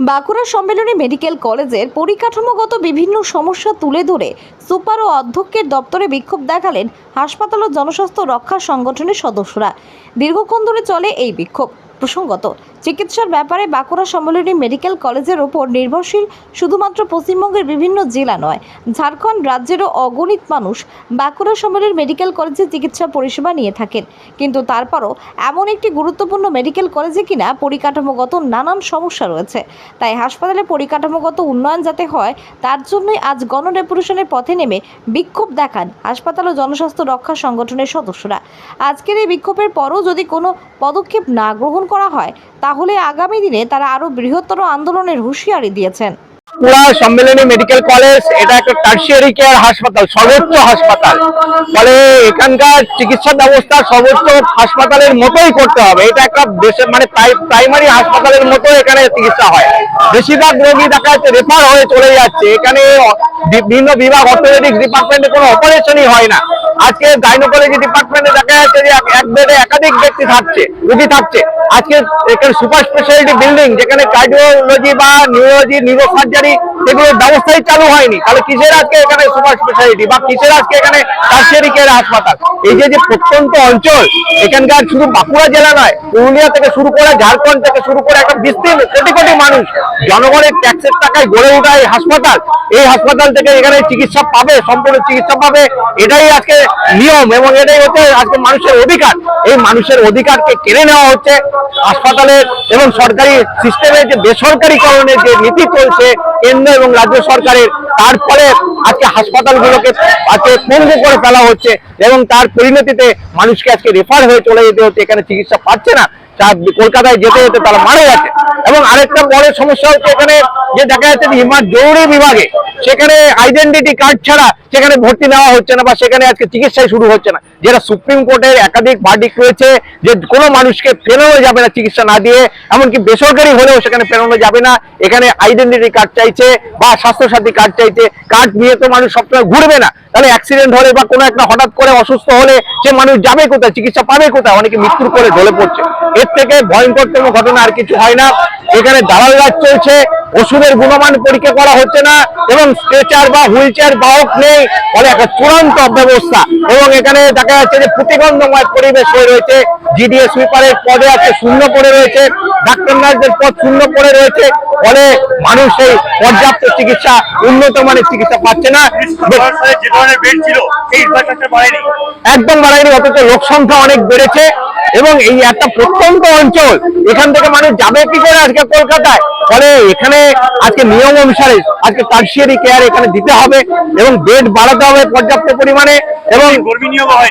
Bankura Sammilani medical কলেজের পরিকাঠামোগত বিভিন্ন সমস্যা তুলে ধরে সুপার ও অধ্যক্ষের দপ্তরে বিক্ষোভ দেখালেন হাসপাতাল ও জনস্বাস্থ্য রক্ষা সংগঠনের সদস্যরা। দীর্ঘক্ষণ ধরে চলে এই বিক্ষোভ। প্রসঙ্গত চিকিৎসার ব্যাপারে বাঁকুড়া সম্মেলনী মেডিকেল কলেজের ওপর নির্ভরশীল শুধুমাত্র পশ্চিমবঙ্গের বিভিন্ন জেলা নয়, ঝাড়খণ্ড রাজ্যেরও অগণিত মানুষ বাঁকুড়া সম্মেলনী মেডিকেল কলেজে চিকিৎসা পরিষেবা নিয়ে থাকেন। কিন্তু তারপরও এমন একটি গুরুত্বপূর্ণ মেডিকেল কলেজে কিনা পরিকাঠামোগত নানান সমস্যা রয়েছে। তাই হাসপাতালে পরিকাঠামোগত উন্নয়ন যাতে হয়, তার জন্যই আজ গণডেপুটেশনের পথে নেমে বিক্ষোভ দেখান হাসপাতাল ও জনস্বাস্থ্য রক্ষা সংগঠনের সদস্যরা। আজকের এই বিক্ষোভের পরও যদি কোনো পদক্ষেপ না গ্রহণ করা হয় তাহলে আগামী দিনে তারা আরও বৃহত্তর আন্দোলনের হুঁশিয়ারি দিয়েছেন। পুরা সম্মেলনী মেডিকেল কলেজ এটা একটা টার্সিয়ারি কেয়ার হাসপাতাল, সর্বোচ্চ হাসপাতাল। ফলে এখানকার চিকিৎসা ব্যবস্থা সর্বোচ্চ হাসপাতালের মতোই করতে হবে। এটা একটা দেশে মানে প্রাইমারি হাসপাতালের মতো এখানে চিকিৎসা হয়। বেশিরভাগ রোগী দেখা যাচ্ছে রেফার হয়ে চলে যাচ্ছে। এখানে বিভিন্ন বিভাগ অর্থোপেডিক্স ডিপার্টমেন্টে কোনো অপারেশনই হয় না। আজকে গাইনোকোলজি ডিপার্টমেন্টে দেখা যাচ্ছে যে এক- বেডে একাধিক ব্যক্তি থাকছে, রুগী থাকছে। আজকে এখানে সুপার স্পেশালিটি বিল্ডিং যেখানে কার্ডিওলজি বা নিউরোলজি নিউরো সার্জারি সেগুলোর ব্যবস্থাই চালু হয়নি। তাহলে কিসের আজকে এখানে সুপার স্পেশালিটি বা কিসের আজকে এখানে টার্সিয়ারি কেয়ার হাসপাতাল? এই যে যে প্রত্যন্ত অঞ্চল, এখানকার শুধু বাঁকুড়া জেলা নয়, পুরুলিয়া থেকে শুরু করে ঝাড়খণ্ড থেকে শুরু করে একটা বিস্তীর্ণ কোটি কোটি মানুষ জনগণের ট্যাক্সের টাকায় গড়ে ওঠা এই হাসপাতাল। এই হাসপাতাল থেকে এখানে চিকিৎসা পাবে, সম্পূর্ণ চিকিৎসা পাবে। এটাই আজকে নিয়ম এবং এটাই হচ্ছে আজকে মানুষের অধিকার। এই মানুষের অধিকারকে কেড়ে নেওয়া হচ্ছে হাসপাতালের এবং সরকারি সিস্টেমের যে বেসরকারীকরণের যে নীতি চলছে, কেন্দ্র এবং রাজ্য সরকারের তার ফলে আজকে হাসপাতালগুলোকে আজকে পঙ্গু করে ফেলা হচ্ছে এবং তার পরিণতিতে মানুষকে আজকে রেফার হয়ে চলে যেতে হচ্ছে, এখানে চিকিৎসা পাচ্ছে না। কলকাতায় যেতে যেতে তারা মারা যাচ্ছে এবং আরেকটা বড় সমস্যা হচ্ছে এখানে যে দেখা যাচ্ছে যে হিমার জরুরি বিভাগে সেখানে আইডেন্টিটি কার্ড ছাড়া সেখানে ভর্তি নেওয়া হচ্ছে না বা সেখানে আজকে চিকিৎসায় শুরু হচ্ছে না। যেটা সুপ্রিম কোর্টের একাধিক ভার্ডিক রয়েছে যে কোনো মানুষকে ফেরানো যাবে না চিকিৎসা না দিয়ে, এমনকি বেসরকারি হলেও সেখানে ফেরানো যাবে না। এখানে আইডেন্টিটি কার্ড চাইছে বা স্বাস্থ্যসাথী কার্ড চাইছে। কার্ড নিয়ে তো মানুষ সবসময় ঘুরবে না। তাহলে অ্যাক্সিডেন্ট হলে বা কোনো একটা হঠাৎ করে অসুস্থ হলে সে মানুষ যাবে কোথায়? চিকিৎসা পাবে কোথায়? অনেকে মৃত্যুর করে ঢলে পড়ছে। এর থেকে ভয়ঙ্করতম ঘটনা আর কিছু হয় না। এখানে দালাল রাজ চলছে ওষুধের গুণমান পরীক্ষা করা হচ্ছে না এবং স্ট্রেচার বা হুইল চেয়ার বাহক নেই ফলে একটা চূড়ান্ত অব্যবস্থা। এবং এখানে দেখা যাচ্ছে যে প্রতিবন্ধময় পরিবেশ হয়ে রয়েছে জিডিএস সুইপারের পদে আছে শূন্য পড়ে রয়েছে ডাক্তার নার্সদের পদ শূন্য পড়ে রয়েছে ফলে মানুষ এই পর্যাপ্ত চিকিৎসা উন্নত মানের চিকিৎসা পাচ্ছে না। একদম বাড়ায়নি অথচ লোক সংখ্যা অনেক বেড়েছে। এবং এই একটা প্রত্যন্ত অঞ্চল এখান থেকে মানুষ যাবে কি করে আজকে কলকাতায়? ফলে এখানে আজকে নিয়ম অনুসারে আজকে টার্সিয়ারি কেয়ার এখানে দিতে হবে এবং বেড বাড়াতে হবে পর্যাপ্ত পরিমাণে এবং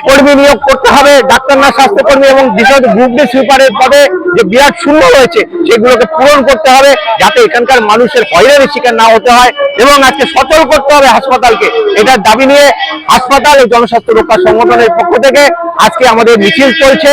কর্মী নিয়োগ করতে হবে ডাক্তার না স্বাস্থ্যকর্মী এবং বিশেষত গ্রুপ ডি সুইপারের পদে যে বিরাট শূন্য রয়েছে সেগুলোকে পূরণ করতে হবে যাতে এখানকার মানুষের হয়রানির শিকার না হতে হয় এবং আজকে সচল করতে হবে হাসপাতালকে। এটার দাবি নিয়ে হাসপাতাল ও জনস্বাস্থ্য রক্ষা সংগঠনের পক্ষ থেকে আজকে আমাদের মিছিল চলছে।